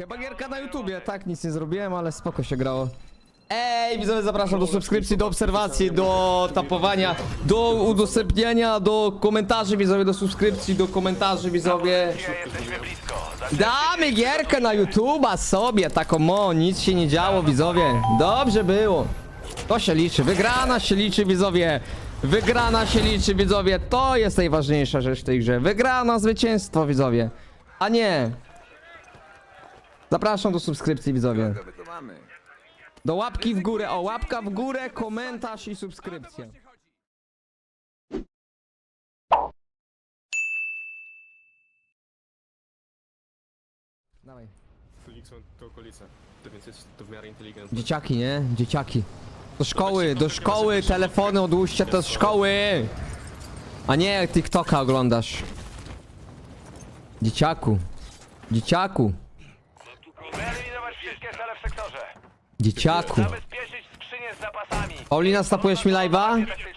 Chyba gierka na YouTubie, tak, nic nie zrobiłem, ale spoko się grało. Ej, widzowie, zapraszam do subskrypcji, do obserwacji, do tapowania, do udostępniania, do komentarzy, widzowie, do subskrypcji, do komentarzy, widzowie. Damy gierkę na YouTuba sobie, taką mo, nic się nie działo, widzowie. Dobrze było. To się liczy, wygrana się liczy, widzowie. Wygrana się liczy, widzowie. To jest najważniejsza rzecz w tej grze. Wygrana, zwycięstwo, widzowie. A nie. Zapraszam do subskrypcji, widzowie. Do łapki w górę. O, łapka w górę, komentarz i subskrypcja. Dawaj. Są to okolice. To więc jest to w miarę inteligentne. Dzieciaki, nie? Dzieciaki. Do szkoły, do szkoły, telefony odłóżcie to z szkoły! A nie jak TikToka oglądasz. Dzieciaku. Dzieciaku. Dzieciaku. Zabezpieczyć skrzynię z zapasami. Paulina, stapujesz mi live'a? Taktycznej.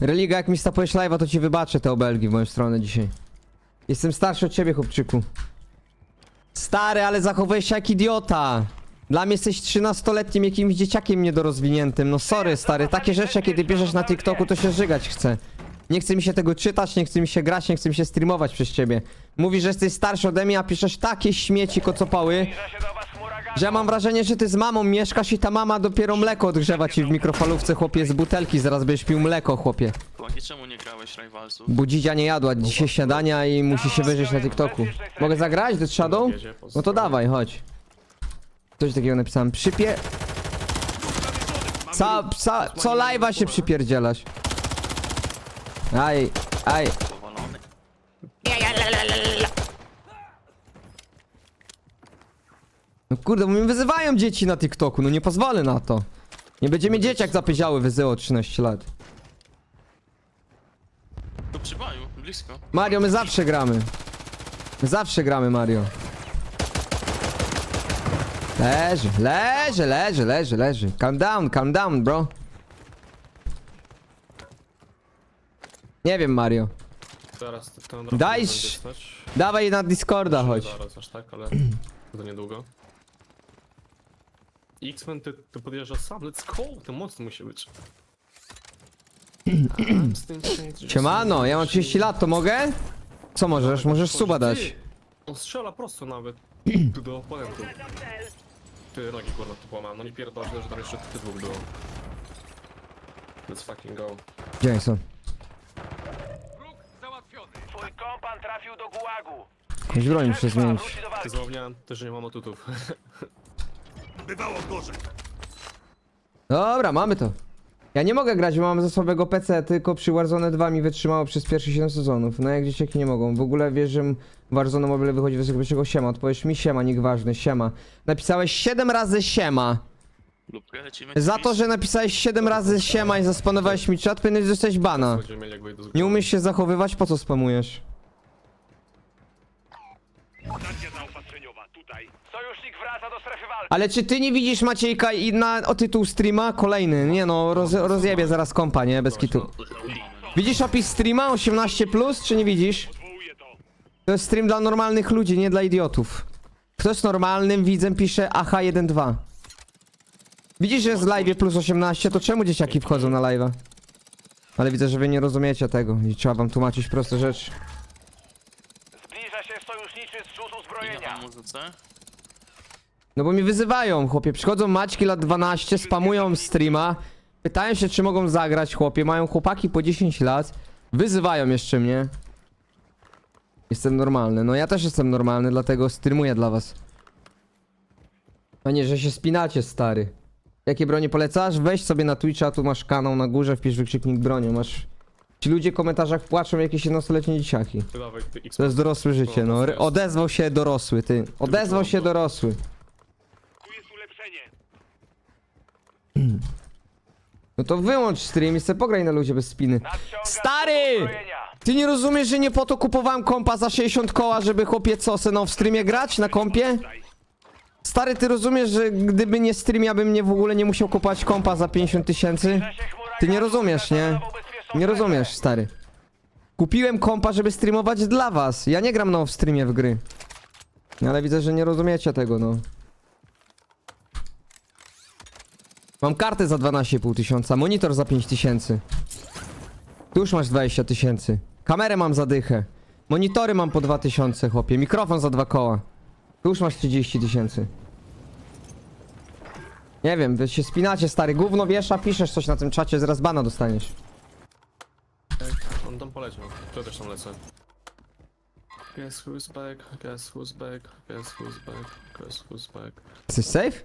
Religa, jak mi stapujesz live'a, to ci wybaczę te obelgi w moją stronę dzisiaj. Jestem starszy od ciebie, chłopczyku. Stary, ale zachowujesz się jak idiota. Dla mnie jesteś 13-letnim jakimś dzieciakiem niedorozwiniętym. No sorry, stary, takie rzeczy, jakie ty bierzesz na TikToku, to się żygać chce. Nie chce mi się tego czytać, nie chce mi się grać, nie chce mi się streamować przez ciebie. Mówisz, że jesteś starszy ode mnie, a piszesz takie śmieci kocopały, Zbliża się do was chmura gazu. Że ja mam wrażenie, że ty z mamą mieszkasz i ta mama dopiero mleko odgrzewa ci w mikrofalówce, chłopie, z butelki. Zaraz będziesz pił mleko, chłopie. Chłopaki, czemu nie grałeś Rivalsów? Budzidzia nie jadła dzisiaj śniadania i musi się wyżyć na TikToku. Mogę zagrać do Shadow? No to dawaj, chodź. Coś takiego napisałem. Przypie... Ca, ca, co live'a się przypierdzielasz? Aj, aj. Powalony. No kurde, bo mnie wyzywają dzieci na TikToku, no nie pozwolę na to. Nie będzie mnie dzieciak zapyziały wyzywał 13 lat. Tu przy baju, blisko. Mario, my zawsze gramy. My zawsze gramy, Mario. Leży, leży, leży, leży, leży. Calm down, calm down, bro. Nie wiem, Mario. Zaraz to- ten Daj będzie sz- stać. Dawaj na Discorda, chodź. Zaraz aż tak, ale to niedługo. X-Men ty, ty podjeżdżasz sam, let's go! To mocno musi być. Siemano, ja mam 30 lat, to mogę? Co możesz? Możesz suba dać. On strzela prosto nawet. Tu do oponentu. Ty nogi kurwa tu połamałem, no nie pierdol, że tam jeszcze ty dwóch było. Let's fucking go. Gdzie oni są? Twój kompan trafił do gułagu. Jakąś broń muszę zmienić. Ty zapomniałem też, że nie mam atutów. Dobra, mamy to. Ja nie mogę grać, bo mam ze słabego PC, tylko przy Warzone 2 mi wytrzymało przez pierwsze 7 sezonów. No jak dzieciaki nie mogą. W ogóle wiesz, że Warzone Mobile wychodzi wysokiego siema. Odpowiesz mi siema, nikt ważny, siema. Napisałeś 7 razy siema. Lubkę lecimy. Za to, że napisałeś 7 razy siema i zaspanowałeś mi czat, powinieneś dostać bana. Będziemy mieli jak wejdę z Nie umiesz się zachowywać, po co spamujesz? Sojusznik wraca do strefy walki. Ale czy ty nie widzisz Maciejka i na o tytuł streama? Kolejny, nie no, roz, rozjebie zaraz kompa, nie? Bez kitu. Widzisz opis streama 18+, plus, czy nie widzisz? To jest stream dla normalnych ludzi, nie dla idiotów. Kto jest normalnym widzem pisze AH12. Widzisz, że jest live plus 18, to czemu dzieciaki wchodzą na live'a? Ale widzę, że wy nie rozumiecie tego i trzeba wam tłumaczyć proste rzeczy. Zrzut uzbrojenia. No bo mi wyzywają, chłopie. Przychodzą Maćki lat 12, spamują streama. Pytają się, czy mogą zagrać, chłopie. Mają chłopaki po 10 lat. Wyzywają jeszcze mnie. Jestem normalny. No ja też jestem normalny, dlatego streamuję dla was. A nie, że się spinacie, stary. Jakie bronie polecasz? Weź sobie na Twitcha, tu masz kanał na górze, wpisz wykrzyknik bronią, masz... Ci ludzie w komentarzach płaczą jakieś 11-letnie dzieciaki. Dawaj, ty. To jest dorosłe życie, no. Ry- Odezwał się dorosły, ty. Odezwał się dorosły. Tu jest ulepszenie. No to wyłącz stream i sobie pograj na ludzie bez spiny. Nadciąga Stary! uzbrojenia. Ty nie rozumiesz, że nie po to kupowałem kompa za 60 koła, żeby chłopie co, se no w streamie grać na kompie? Stary, ty rozumiesz, że gdyby nie stream, ja bym nie w ogóle nie musiał kupować kompa za 50 tysięcy? Ty nie rozumiesz, nie? Nie rozumiesz, stary. Kupiłem kompa, żeby streamować dla was. Ja nie gram no w streamie w gry. Ale widzę, że nie rozumiecie tego, no. Mam kartę za 12,5 tysiąca, monitor za 5 tysięcy. Tu już masz 20 tysięcy. Kamerę mam za dychę. Monitory mam po 2 tysiące, chłopie. Mikrofon za dwa koła. Tu już masz 30 tysięcy. Nie wiem, wy się spinacie, stary. Gówno wiesza, piszesz coś na tym czacie, zaraz bana dostaniesz. On tam poleciał. To też tam lecę. Guess who's back, guess who's back, guess who's back, guess who's back. Jesteś safe?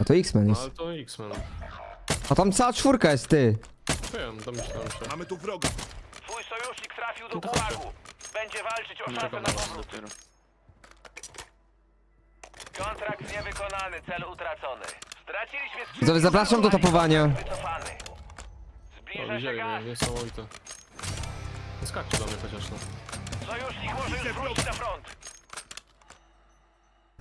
A to X-Men No jest. ale to X-Men. A tam cała czwórka jest, ty. Wiem, domyślałem się. Mamy tu wroga. Twój sojusznik trafił do to gułagu. Będzie walczyć o szansę czekam na na was powrót. dopiero. Kontrakt niewykonany, cel utracony. Straciliśmy skrzydła. Widzowie, zapraszam do topowania. Wycofany. O, Zbliża się widzieli gaz. mnie, niesamowite. Skakcie do mnie chociaż, no. Sojusznik może już wrócić na front.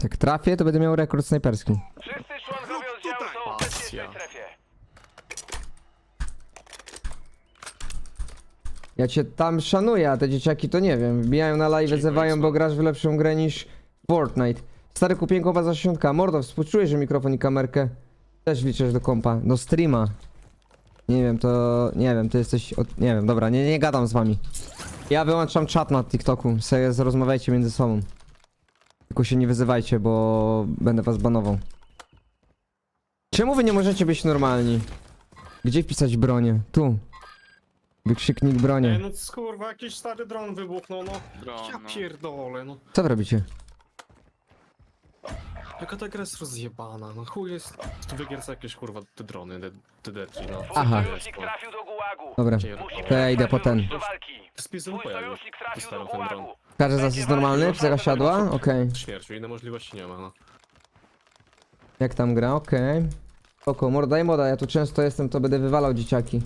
Jak trafię, to będę miał rekord snajperski. Wszyscy członkowie oddziału są w bezpiecznej Pasja. strefie. Ja cię tam szanuję, a te dzieciaki to nie wiem. Wbijają na live, Dziękuję, zewają, bo grasz w lepszą grę niż Fortnite. Stary kupiłem kompa za 60. Mordo, współczuję, że mikrofon i kamerkę też liczysz do kompa. Do streama. Nie wiem, to... Nie wiem, ty jesteś... Od... Nie wiem, dobra, nie, nie gadam z wami. Ja wyłączam czat na TikToku. Sobie rozmawiajcie między sobą. Tylko się nie wyzywajcie, bo będę was banował. Czemu wy nie możecie być normalni? Gdzie wpisać bronię? Tu. Wykrzyknik Ej, bronię. no kurwa, jakiś stary dron wybuchnął, no. Dron, Ja no. pierdolę, no. Co wy robicie? Jaka ta gra jest rozjebana, no chuj jest... Tu wygierca jakieś kurwa te drony, te, te detri, no. Aha. sojusznik trafił do gułagu. Dobra, to ja idę po ten. wrócić do walki. Spis Twój pojawił. sojusznik trafił do Dostałem ten dron. gułagu. Każdy z nas jest normalny? Psycha siadła? Okej. Śmierciu, innej możliwości nie ma, no. Jak tam gra? Okej. Oko, morda i moda, ja tu często jestem, to będę wywalał dzieciaki.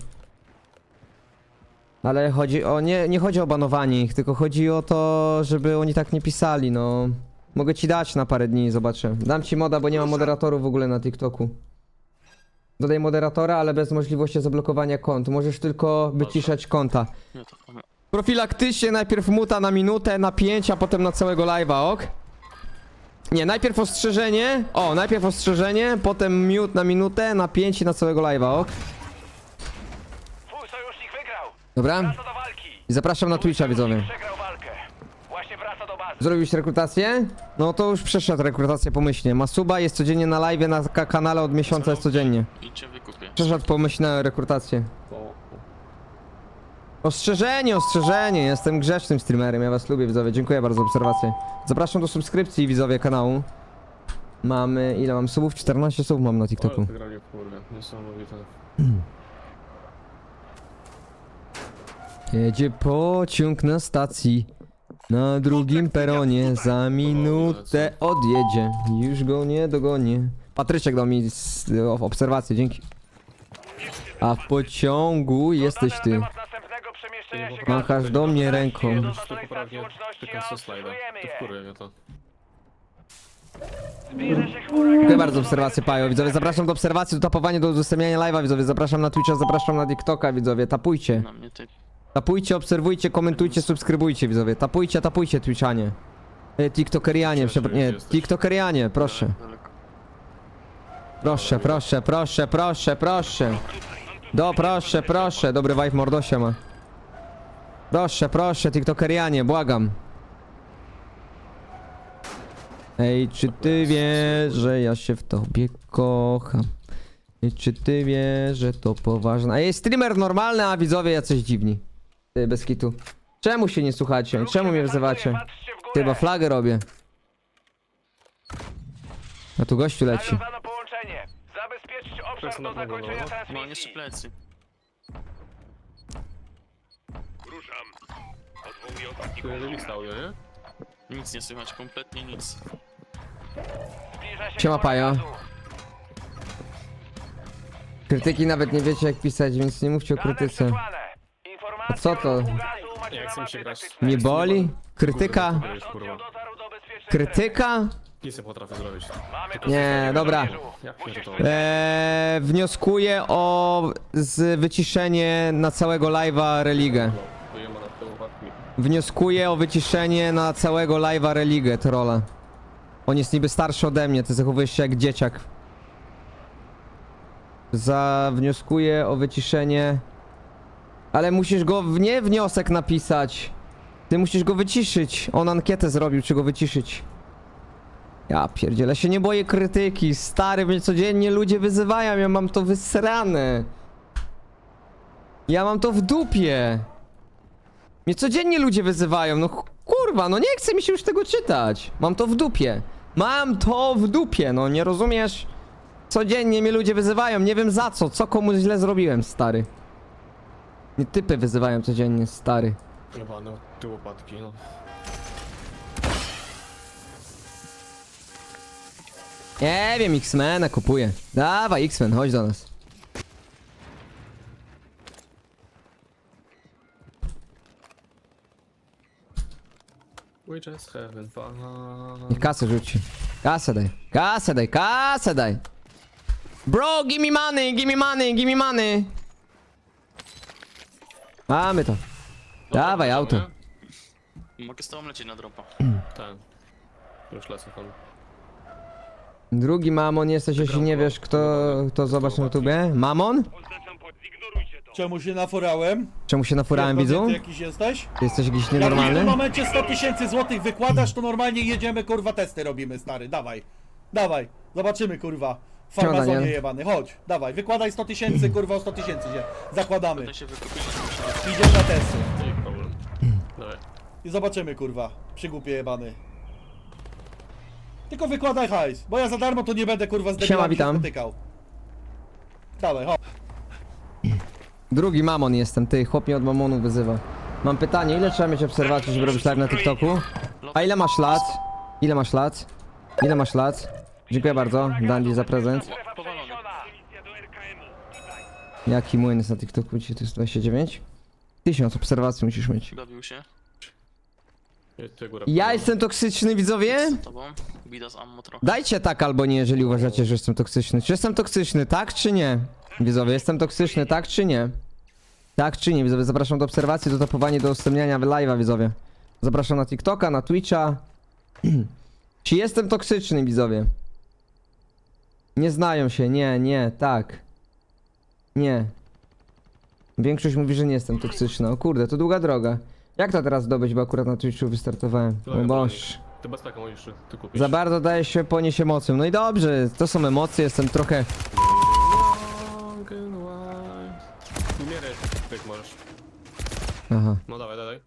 Ale chodzi o... Nie, nie chodzi o banowanie ich, tylko chodzi o to, żeby oni tak nie pisali, no. Mogę ci dać na parę dni, zobaczę. Dam ci moda, bo nie ma moderatorów w ogóle na TikToku. Dodaj moderatora, ale bez możliwości zablokowania kont. Możesz tylko wyciszać konta. To. Profilaktycznie najpierw muta na minutę, na 5, a potem na całego live'a, ok? Nie, najpierw ostrzeżenie. O, najpierw ostrzeżenie, potem mute na minutę, na 5 i na całego live'a, ok? Twój sojusznik wygrał. Dobra? Wraca do walki. I zapraszam na Twitcha, widzowie. Przegrał walkę. Właśnie wraca do bazy. Zrobiłeś rekrutację? No to już przeszedł rekrutację pomyślnie. Ma suba, jest codziennie na live, na ka- kanale od miesiąca jest codziennie. Idźcie wykupię. Przeszedł pomyślne rekrutację. O, Ostrzeżenie, ostrzeżenie, jestem grzecznym streamerem, ja was lubię widzowie, dziękuję bardzo za obserwację. Zapraszam do subskrypcji widzowie kanału. Mamy, ile mam subów? 14 subów mam na TikToku. ale wygrali w kurwę, niesamowite. Jedzie pociąg na stacji. Na drugim peronie za minutę odjedzie. Już go nie dogonię. Patryczek dał mi z, o, obserwację, dzięki. A w pociągu jesteś ty. Machasz do mnie ręką. Poprawnie slajda. To mnie to. Dziękuję bardzo za obserwację, Pajo. Widzowie, zapraszam do obserwacji, do tapowania, do udostępniania live'a, widzowie. Zapraszam na Twitcha, zapraszam na TikToka, widzowie. Tapujcie. Na mnie ty. Tapujcie, obserwujcie, komentujcie, subskrybujcie, widzowie. Tapujcie, tapujcie, Twitchanie. E, TikTokerianie, Cieszę, przepra- że nie, jesteś. TikTokerianie, proszę. Proszę, proszę, proszę, proszę, proszę. Do, proszę, proszę. Dobry vibe mordosia ma. Proszę, proszę, TikTokerianie, błagam. Ej, czy ty wiesz, że ja się w tobie kocham? I czy ty wiesz, że to poważne? A jest streamer normalny, a widzowie jacyś dziwni. Ty, bez kitu. Czemu się nie słuchacie? Czemu mnie wzywacie? Ty, Chyba flagę robię. A tu gościu leci. Nawiązano połączenie. Zabezpieczcie obszar do zakończenia no. transmisji. No, jeszcze plecy. Ruszam. Odwołuję Tu audio, nie? Nic nie słychać, kompletnie nic. Zbliża się Siema. Krytyki nawet nie wiecie jak pisać, więc nie mówcie o Dane krytyce. A co to? jak chcę się grać. Nie boli? Krytyka? Kurwa. Krytyka? Nic nie potrafię zrobić. Nie, dobra. Jak. Eee, wnioskuję o z wyciszenie na całego live'a religę. Na tył łapki. Wnioskuję o wyciszenie na całego live'a religę, trolla. On jest niby starszy ode mnie, ty zachowujesz się jak dzieciak. Zawnioskuję o wyciszenie. Ale musisz go w nie wniosek napisać. Ty musisz go wyciszyć. On ankietę zrobił, czy go wyciszyć. Ja pierdzielę, się nie boję krytyki. Stary, mnie codziennie ludzie wyzywają, ja mam to wysrane. Ja mam to w dupie. Mnie codziennie ludzie wyzywają, no kurwa, no nie chce mi się już tego czytać. Mam to w dupie. Mam to w dupie, no nie rozumiesz? Codziennie mnie ludzie wyzywają, nie wiem za co, co komuś źle zrobiłem, stary. Mnie typy wyzywają codziennie, stary. Chyba, no, ty łopatki, no. Nie wiem, X-Mena kupuję. Dawaj, X-Men, chodź do nas. We just having fun. Niech kasę rzuci. Kasę daj. Kasę daj, kasę daj. Bro, give me money, give me money, give me money. Mamy to. Dawaj, auto. Mogę z tobą lecieć na dropa. Ten. Już lecę tam. Drugi mamon jesteś, jeśli nie wiesz kto, to zobacz na YouTubie. Mamon? Czemu się naforałem? Czemu się nafurałem, widzu? jakiś jesteś? Jesteś jakiś Jak w nienormalny? tym momencie 100 tysięcy złotych wykładasz, to normalnie jedziemy, kurwa, testy robimy, stary, dawaj. Dawaj, zobaczymy, kurwa. W Siema, farmazonie Daniel. jebany, chodź, dawaj, wykładaj 100 tysięcy, kurwa, o 100 tysięcy się. Zakładamy. Się. Idziesz na testy. Nie problem. Dawaj. I zobaczymy, kurwa, przygłupie jebany. Tylko wykładaj hajs, bo ja za darmo to nie będę, kurwa, z Siema, debilami się witam. spotykał. Dawaj. Drugi mamon jestem, ty, chłop mnie od mamonu wyzywa. Mam pytanie, ile trzeba mieć obserwacji, żeby robić live na TikToku? A ile masz lat? Ile masz lat? Ile masz lat? Dziękuję bardzo, Dandy za prezent. Powalony. Jaki młyn jest na TikToku? Dzisiaj to jest 29? Tysiąc obserwacji musisz mieć. Bawił się. Ja jestem toksyczny, widzowie? Z tobą. Bida z ammo trochę. Dajcie tak albo nie, jeżeli uważacie, że jestem toksyczny. Czy jestem toksyczny, tak czy nie? Widzowie, jestem toksyczny, tak czy nie? Tak czy nie, widzowie? Zapraszam do obserwacji, do topowania, do udostępniania live'a, widzowie. Zapraszam na TikToka, na Twitcha. czy jestem toksyczny, widzowie? Nie znają się, nie, nie, tak. Nie. Większość mówi, że nie jestem toksyczny. O kurde, to długa droga. Jak to teraz zdobyć, bo akurat na Twitchu wystartowałem. O Droga, boż. Ty bez taką musisz, ty kupisz. Za bardzo daje się ponieść emocjom. No i dobrze, to są emocje, jestem trochę... Long and wide. Umieraj, jak możesz. Aha. No dawaj, dawaj.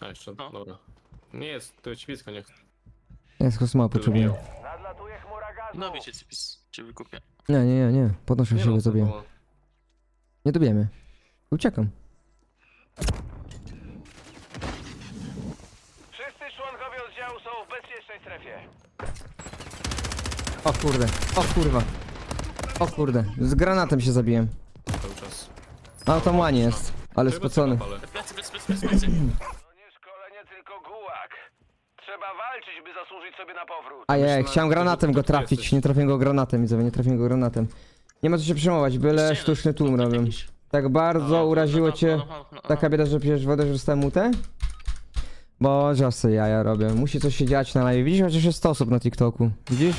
A jeszcze, No. dobra. Nie jest, to ci blisko, niech. Ja z kosma potrzebuję. Nadlatuje chmura gazu. No wiecie, cypis. Cię wykupię. Nie, nie, nie, nie. Podnoszę Nie się, no, co zabiję. było. Nie dobijemy. Uciekam. Wszyscy członkowie oddziału są w bezpiecznej strefie. O kurde, o kurwa. O kurde, z granatem się zabiłem. Cały czas. A tam łanie jest, ale bez spocony. tego palę. Plecy, plecy, plecy, plecy, plecy. To nie szkolenie, tylko gułak. Trzeba walczyć, by zasłużyć sobie na powrót. A ja chciałem granatem go trafić, nie trafiłem go granatem, widzowie, nie trafiłem go granatem. Nie ma co się przejmować, byle Jeszcze sztuczny tłum kontakt robią. jakiś. Tak bardzo No, uraziło no, cię no, no. taka bieda, że pijesz wodę, że dostałem mutę? Boże, sobie jaja robię. Musi coś się dziać na live. Widzisz, chociaż jest 100 osób na TikToku. Widzisz?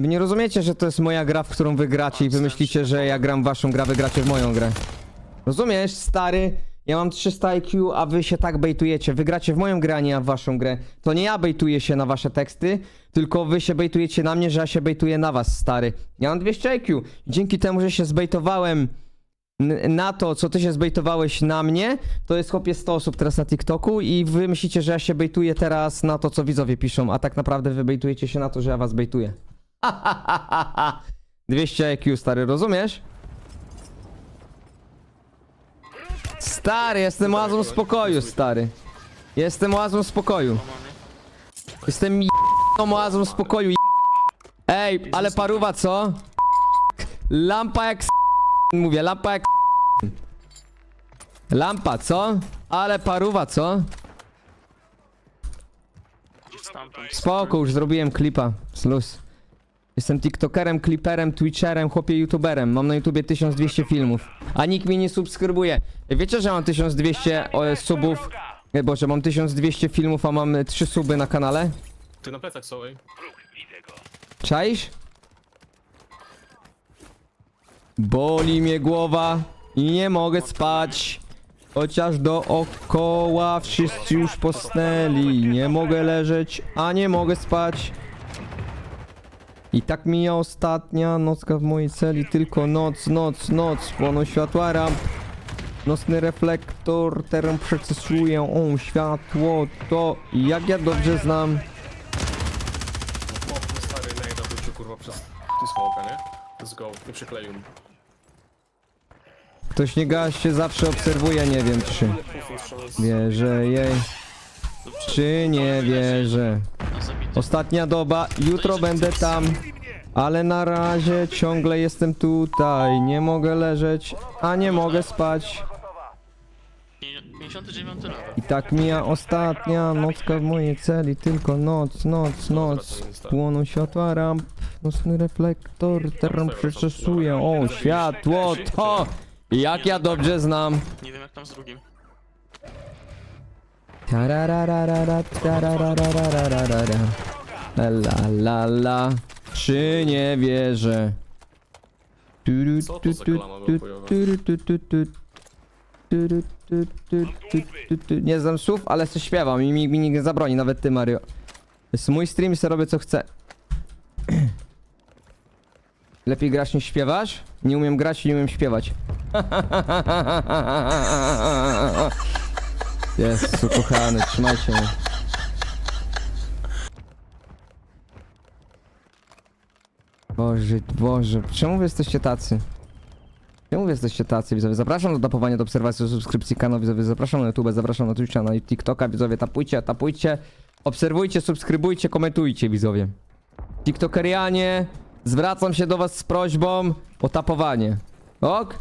Wy nie rozumiecie, że to jest moja gra, w którą wy gracie i wy myślicie, że ja gram w waszą grę, wy gracie w moją grę. Rozumiesz, stary? Ja mam 300 IQ, a wy się tak bejtujecie. Wy gracie w moją grę, a nie w waszą grę. To nie ja bejtuję się na wasze teksty, tylko wy się bejtujecie na mnie, że ja się bejtuję na was, stary. Ja mam 200 IQ. Dzięki temu, że się zbejtowałem na to, co ty się zbejtowałeś na mnie, to jest chłopie 100 osób teraz na TikToku i wy myślicie, że ja się bejtuję teraz na to, co widzowie piszą, a tak naprawdę wy bejtujecie się na to, że ja was bejtuję. 200 IQ, stary, rozumiesz? Stary, jestem oazą spokoju, stary. Jestem oazą spokoju. Jestem j***ą oazą spokoju. j***. Ej, ale paruwa, co? Lampa jak s- Mówię, lampa jak s- Lampa, co? Ale paruwa, co? Spoko, już zrobiłem klipa. Slus. Jestem tiktokerem, kliperem, twitcherem, chłopie youtuberem. Mam na YouTubie 1200 filmów. A nikt mnie nie subskrybuje. Wiecie, że mam 1200 o, subów? Nie, Boże, mam 1200 filmów, a mam 3 suby na kanale? Ty na plecach są, ej. Czaisz? Boli mnie głowa i nie mogę spać. Chociaż dookoła wszyscy już posnęli. Nie mogę leżeć, a nie mogę spać. I tak mija ostatnia nocka w mojej celi. Tylko noc, noc, noc. Płoną światła ramp. Nocny reflektor, teren przecesuje. O, światło to jak ja dobrze znam. Mi. Ktoś nie gaście, zawsze obserwuje, nie wiem czy wierzę jej, czy nie wierzę. Ostatnia doba, jutro będę tam, ale na razie ciągle jestem tutaj. Nie mogę leżeć, a nie mogę spać. 59 level. I tak mija ostatnia nocka w mojej celi, tylko noc, noc, noc. Płoną światła ramp, nocny reflektor, teren przeczesuje. O, światło to, jak ja dobrze znam. Nie wiem jak tam z drugim. Tararararara, tarararararara. La la la, czy nie wierzę? Turu, Co to tu, za tu, klama tu, bojowa? turu, tu, tu, tu. Turu, tu, tu, tu, tu, tu. Nie znam słów, ale se śpiewam i mi, mi nikt nie zabroni, nawet ty Mario. To jest mój stream i se robię co chcę. Lepiej grać niż śpiewasz? Nie umiem grać i nie umiem śpiewać. Jezu, kochany, trzymajcie mnie. Boże, Boże, czemu wy jesteście tacy? Czemu wy jesteście tacy, widzowie? Zapraszam do tapowania, do obserwacji, do subskrypcji kanału, widzowie. Zapraszam na YouTube, zapraszam na Twitcha, na TikToka, widzowie. Tapujcie, tapujcie, obserwujcie, subskrybujcie, komentujcie, widzowie. TikTokerianie, zwracam się do was z prośbą o tapowanie. Ok?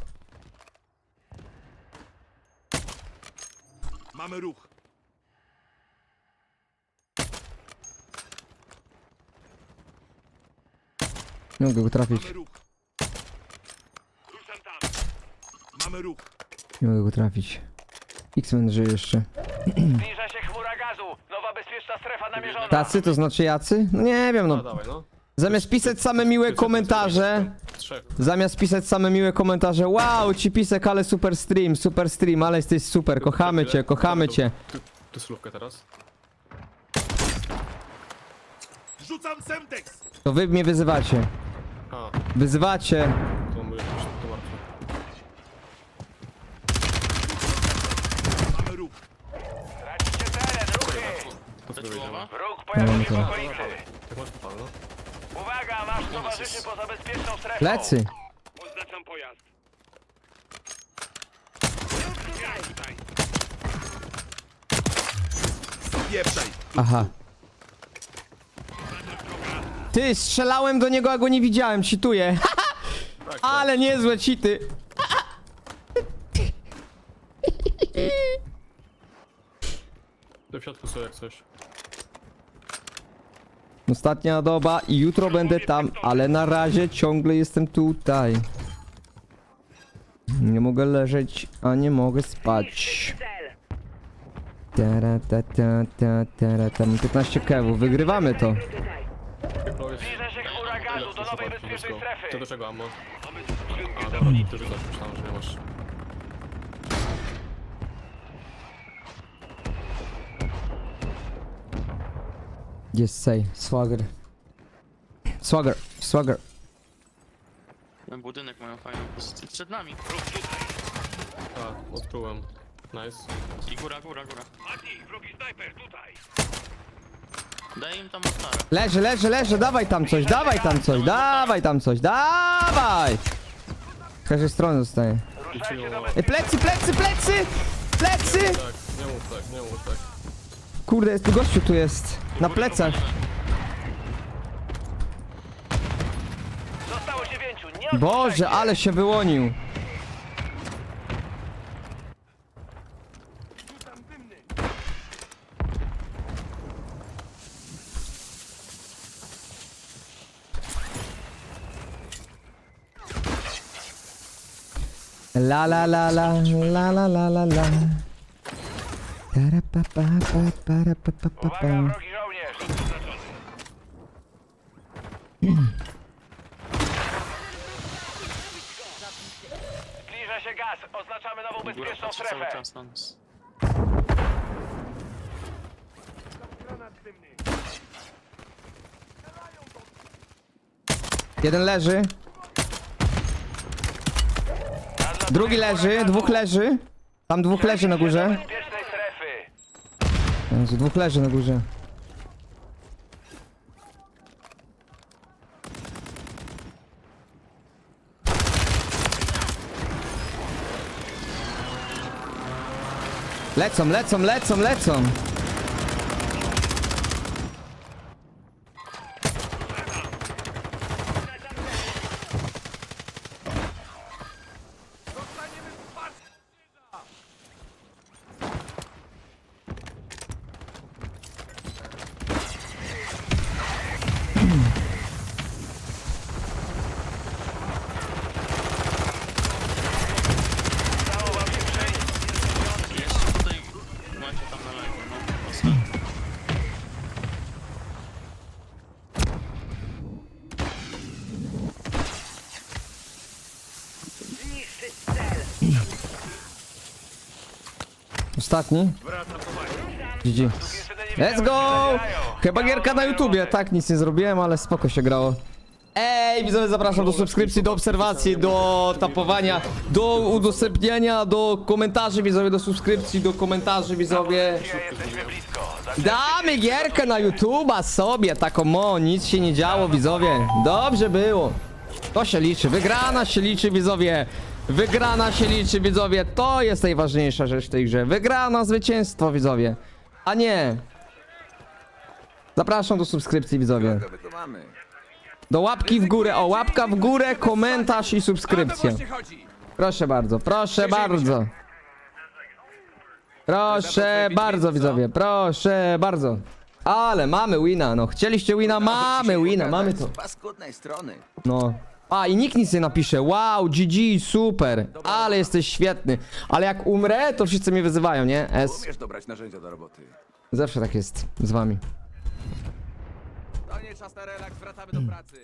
Mamy ruch. Nie mogę go trafić. ruch. Ruszam tam. Mamy ruch. Nie mogę go trafić. X-Men żyje jeszcze. Zbliża się chmura gazu. Nowa bezpieczna strefa namierzona. Tacy to znaczy jacy? No nie wiem, No no. dawaj, no. Zamiast pisać same miłe komentarze, Trzech. zamiast pisać same miłe komentarze, wow, ci pisek, ale super stream, super stream, ale jesteś super, kochamy cię, kochamy cię. Tu, tu slówkę teraz. Rzucam semtex. To wy mnie wyzywacie. A, Wyzywacie. to my to martwe. Mamy ruch. Tracicie teren, ruchy. To co powiedziałem? Wróg pojawił się w okolicy. Tak masz popal, no. Uwaga, masz towarzyszy poza bezpieczną strefą. Plecy. Oznaczam pojazd. Tutaj. Aha. Ty, strzelałem do niego, a go nie widziałem, cheatuję. Ale niezłe cheaty. Do środku są jak coś. Ostatnia doba i jutro będę tam, ale na razie ciągle jestem tutaj. Nie mogę leżeć, a nie mogę spać. Tara, ta, ta, ta, tara, ta. Mam 15 kewów, wygrywamy to. Zbliża się chmura gazu do nowej bezpiecznej To strefy. do czego ammo? A, dobra, myślałem, że nie masz. Jest say, swagger. Swagger, swagger. Ten budynek mają fajną pozycję. Przed nami. A, odprułem. Nice. I góra, góra, góra. Mati, wrogi snajper, tutaj. Daj im tam mostara. Leży, leży, leży, dawaj tam coś, dawaj tam coś, dawaj tam coś, dawaj! Z każdej strony zostaje. Ej, plecy, plecy, plecy! Plecy! Tak, nie mów tak, nie mów tak. Kurde, jest, gościu tu jest. Na plecach. Zostało dziewięciu. Nie Boże, ale się wyłonił. La la la la la la la la la. Tara pa pa pa para pa pa pa Uwaga, pa. wrogi żołnierz. Zbliża się gaz. Oznaczamy nową Góra bezpieczną patrzy cały strefę. czas na nas. Jeden leży. Drugi leży, dwóch leży. Tam dwóch leży na górze. Jezu, dwóch leży na górze. Lecą, lecą, lecą, lecą. Ostatni. GG. Let's go! Chyba gierka na YouTubie. Tak, nic nie zrobiłem, ale spoko się grało. Ej, widzowie, zapraszam do subskrypcji, do obserwacji, do tapowania, do udostępniania, do komentarzy, widzowie, do subskrypcji, do komentarzy, widzowie. Damy gierkę na YouTuba sobie, taką mo, nic się nie działo, widzowie. Dobrze było. To się liczy, wygrana się liczy, widzowie. Wygrana się liczy, widzowie. To jest najważniejsza rzecz w tej grze. Wygrana, zwycięstwo, widzowie. A nie. Zapraszam do subskrypcji, widzowie. Do łapki w górę. O, łapka w górę, komentarz i subskrypcja. Proszę bardzo, proszę bardzo. Proszę bardzo, widzowie, proszę bardzo. Ale mamy wina, no. Chcieliście wina, mamy wina, mamy to. paskudnej strony. No. A, i nikt nic nie napisze. Wow, GG, super. Ale jesteś świetny. Ale jak umrę, to wszyscy mnie wyzywają, nie? S. Umiesz dobrać narzędzia do roboty. Zawsze tak jest z wami. To nie czas na relaks, wracamy do pracy.